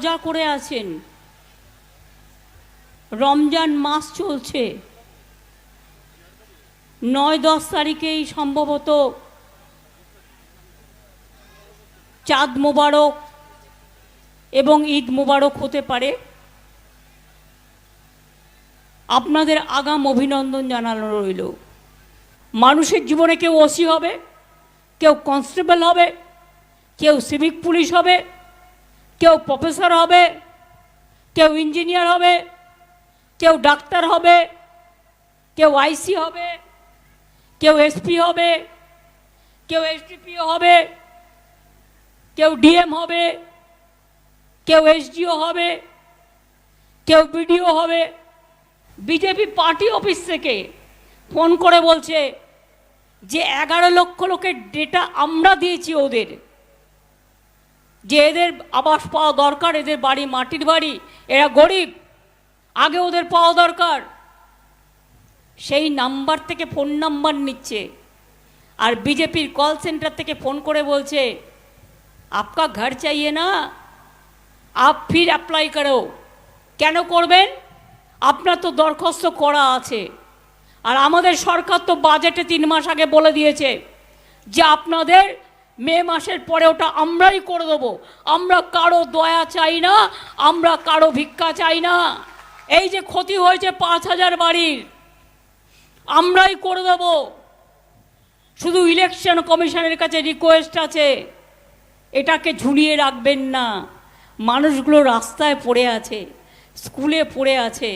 রোজা করে আছেন। রমজান মাস চলছে। নয় দশ তারিখেই সম্ভবত চাঁদ মোবারক এবং ঈদ মোবারক হতে পারে। আপনাদের আগাম অভিনন্দন জানানো রইল। মানুষের জীবনে কেউ ওসি হবে, কেউ কনস্টেবল হবে, কেউ সিভিক পুলিশ হবে কেউ প্রফেসর হবে, কেউ ইঞ্জিনিয়ার হবে, কেউ ডাক্তার হবে, কেউ আইসি হবে, কেউ এসপি হবে, কেউ এসডিপিও হবে, কেউ ডিএম হবে, কেউ এসডিও হবে, কেউ বিডিও হবে। বিজেপি পার্টি অফিস থেকে ফোন করে বলছে যে এগারো লক্ষ লোকের ডেটা আমরা দিয়েছি ওদের। যে এদের আবাস পাওয়া দরকার, এদের বাড়ি, মাটির বাড়ি, এরা গরিব, আগে ওদের পাওয়া দরকার। সেই নাম্বার থেকে ফোন নাম্বার নিচ্ছে। আর বিজেপির কল সেন্টার থেকে ফোন করে বলছে, আপকা ঘর চাইয়ে না, আপ ফির অ্যাপ্লাই করো। কেন করবেন? আপনার তো দরখাস্ত করা আছে। আর আমাদের সরকার তো বাজেটে তিন মাস আগে বলে দিয়েছে যে আপনাদের মে মাসের পরে ওটা আমরাই করে দেবো। আমরা কারও দয়া চাই না, আমরা কারও ভিক্ষা চাই না। এই যে ক্ষতি হয়েছে পাঁচ হাজার বাড়ির, আমরাই করে দেবো। শুধু ইলেকশন কমিশনের কাছে রিকোয়েস্ট আছে, এটাকে ঝুলিয়ে রাখবেন না। মানুষগুলো রাস্তায় পড়ে আছে, স্কুলে পড়ে আছে,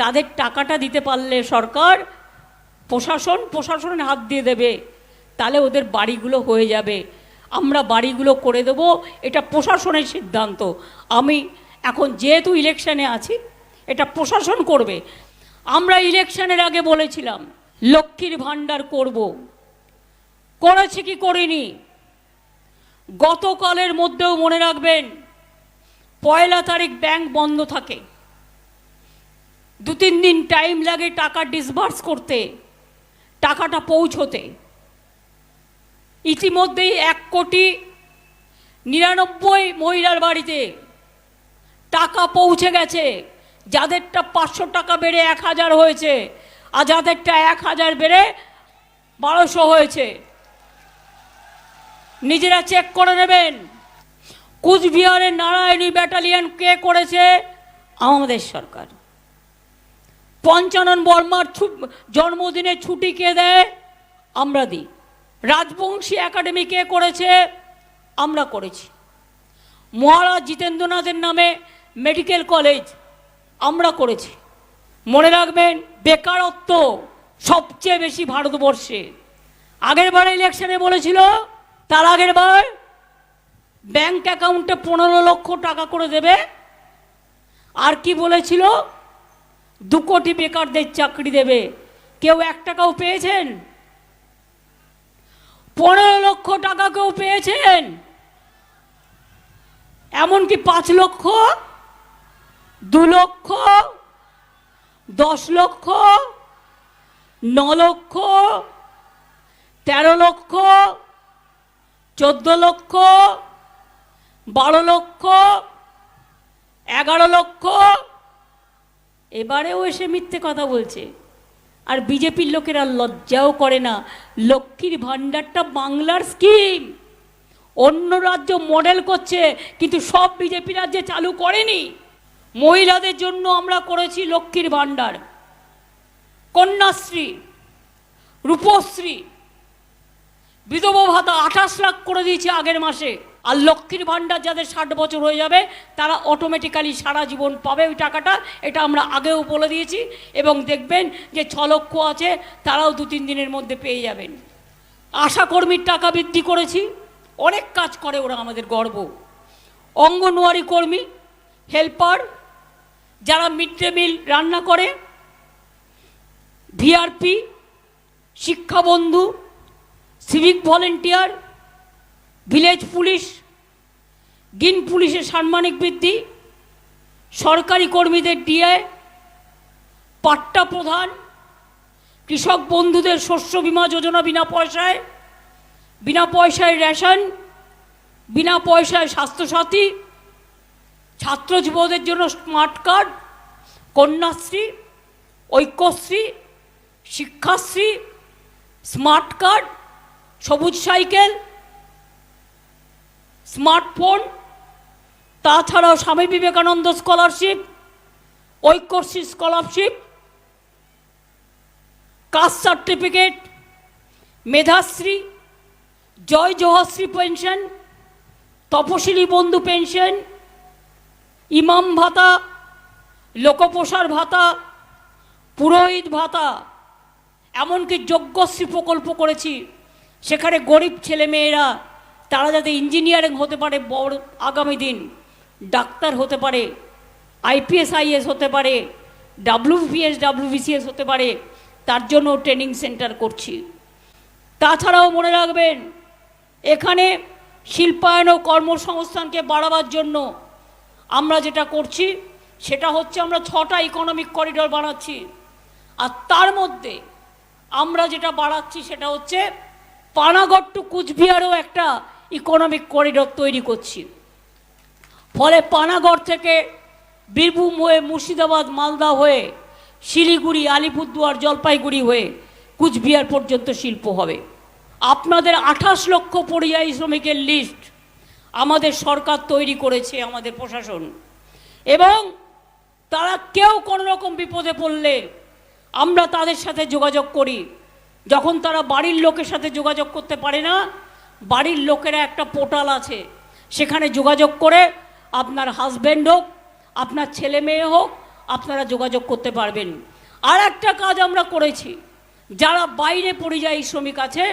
তাদের টাকাটা দিতে পারলে সরকার প্রশাসন, প্রশাসনের হাত দিয়ে দেবে, তাহলে ওদের বাড়িগুলো হয়ে যাবে। আমরা বাড়িগুলো করে দেবো। এটা প্রশাসনের সিদ্ধান্ত। আমি এখন যেহেতু ইলেকশনে আছি, এটা প্রশাসন করবে। আমরা ইলেকশনের আগে বলেছিলাম, লক্ষ্মীর ভাণ্ডার করব। করেছি কি করিনি? গতকালের মধ্যেও মনে রাখবেন, পয়লা তারিখ ব্যাংক বন্ধ থাকে। দু তিন দিন টাইম লাগে টাকা ডিসবার্স করতে, টাকাটা পৌঁছতে। ইতিমধ্যেই এক কোটি নিরানব্বই মহিলার বাড়িতে টাকা পৌঁছে গেছে। যাদেরটা পাঁচশো টাকা বেড়ে এক হাজার হয়েছে আর যাদেরটা এক হাজার বেড়ে বারোশো হয়েছে। নিজেরা চেক করে নেবেন। কুচবিহারের নারায়ণী ব্যাটালিয়ান কে করেছে? আমাদের সরকার। পঞ্চানন বর্মার জন্মদিনে ছুটি কে দেয়? আমরা দিই। রাজবংশী একাডেমি কে করেছে? আমরা করেছি। মহারাজ জিতেন্দ্রনাথের নামে মেডিকেল কলেজ আমরা করেছি। মনে রাখবেন, বেকারত্ব সবচেয়ে বেশি ভারতবর্ষে। আগের বার ইলেকশনে বলেছিল, তার আগের বার ব্যাংক অ্যাকাউন্টে পনেরো লক্ষ টাকা করে দেবে। আর কি বলেছিল? দু কোটি বেকারদের চাকরি দেবে। কেউ এক টাকাও পেয়েছেন? পনেরো লক্ষ টাকা কেউ পেয়েছেন? এমনকি পাঁচ লক্ষ, দু লক্ষ, দশ লক্ষ, ন লক্ষ, তেরো লক্ষ, চোদ্দ লক্ষ, বারো লক্ষ, এগারো লক্ষ। এবারেও এসে মিথ্যে কথা বলছে। আর বিজেপির লোকেরা লজ্জাও করে না। লক্ষ্মীর ভাণ্ডারটা বাংলার স্কিম অন্য রাজ্য মডেল করছে, কিন্তু সব বিজেপি রাজ্যে চালু করেনি। মহিলাদের জন্য আমরা করেছি লক্ষ্মীর ভাণ্ডার। কন্যাশ্রী, রূপশ্রী। বিধবা ভাতা আঠাশ লাখ করে দিয়েছে আগের মাসে। আর লক্ষ্মীর ভাণ্ডার যাদের ষাট বছর হয়ে যাবে, তারা অটোমেটিক্যালি সারা জীবন পাবে ওই টাকাটা, এটা আমরা আগেও বলে দিয়েছি। এবং দেখবেন যে ছ লক্ষ আছে, তারাও দু তিন দিনের মধ্যে পেয়ে যাবেন। আশাকর্মীর টাকা বৃদ্ধি করেছি, অনেক কাজ করে ওরা আমাদের গর্ব। অঙ্গনওয়াড়ি কর্মী, হেল্পার, যারা মিড ডে মিল রান্না করে, VRP, শিক্ষাবন্ধু, civic volunteer village police, গিন পুলিশের সাম্মানিক বৃদ্ধি, সরকারি কর্মীদের ডিএ, পাট্টা প্রধান, কৃষক বন্ধুদের শস্য বীমা যোজনা বিনা পয়সায় বিনা পয়সায় রেশন, বিনা পয়সায় স্বাস্থ্যসাথী, ছাত্র যুবদের জন্য smart card, Kanyashree, Aikyashree, Shikshashree, smart card, সবুজ সাইকেল স্মার্টফোন, তাছাড়াও Swami Vivekananda scholarship Aikyashree scholarship, caste certificate, Medhashree, জয় জহশ্রী পেনশন, তপশিলি বন্ধু পেনশন, ইমাম ভাতা, লোকপ্রসার ভাতা, পুরোহিত ভাতা, এমনকি যজ্ঞশ্রী প্রকল্প করেছি। সেখানে গরিব ছেলেমেয়েরা তারা যাতে ইঞ্জিনিয়ারিং হতে পারে, বড় আগামী দিন ডাক্তার হতে পারে আইপিএস আইএস হতে পারে ডাব্লিউপিএস ডাব্লিউবিসিএস হতে পারে, তার জন্য ট্রেনিং সেন্টার করছি। তাছাড়াও মনে রাখবেন, এখানে শিল্পায়ন ও কর্মসংস্থানকে বাড়াবার জন্য আমরা যেটা করছি, সেটা হচ্ছে আমরা ছটা ইকোনমিক করিডোর বানাচ্ছি। আর তার মধ্যে আমরা যেটা বাড়াচ্ছি সেটা হচ্ছে পানাগড় টু কুচবিহারও একটা ইকোনমিক করিডোর তৈরি করছি। ফলে পানাগড় থেকে বীরভূম হয়ে মুর্শিদাবাদ, মালদা হয়ে শিলিগুড়ি, আলিপুরদুয়ার, জলপাইগুড়ি হয়ে কুচবিহার পর্যন্ত শিল্প হবে। আপনাদের আঠাশ লক্ষ পরিযায়ী শ্রমিকের লিস্ট আমাদের সরকার তৈরি করেছে, আমাদের প্রশাসন। এবং তারা কেউ কোনো রকম বিপদে পড়লে আমরা তাদের সাথে যোগাযোগ করি। যখন তারা বাড়ির লোকের সাথে যোগাযোগ করতে পারে না বাড়ির লোকেরা একটা পোর্টাল আছে, সেখানে যোগাযোগ করে আপনার হাজব্যান্ড হোক, আপনার ছেলে মেয়ে হোক, আপনারা যোগাযোগ করতে পারবেন। আর একটা কাজ আমরা করেছি, যারা বাইরে পরিযায়ী শ্রমিক আছে,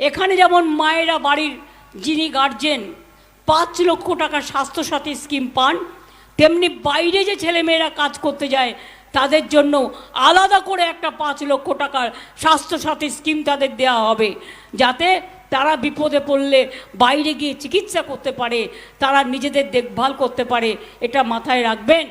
এখানে যেমন মায়েরা বাড়ির যিনি গার্জেন পাঁচ লক্ষ টাকা স্বাস্থ্যসাথী স্কিম পান, তেমনি বাইরে যে ছেলেমেয়েরা কাজ করতে যায়, তাদের জন্য আলাদা করে একটা পাঁচ লক্ষ টাকার স্বাস্থ্যসাথী স্কিম তাদের দেওয়া হবে, যাতে তারা বিপদে পড়লে বাইরে গিয়ে চিকিৎসা করতে পারে, তারা নিজেদের দেখভাল করতে পারে, এটা মাথায় রাখবেন।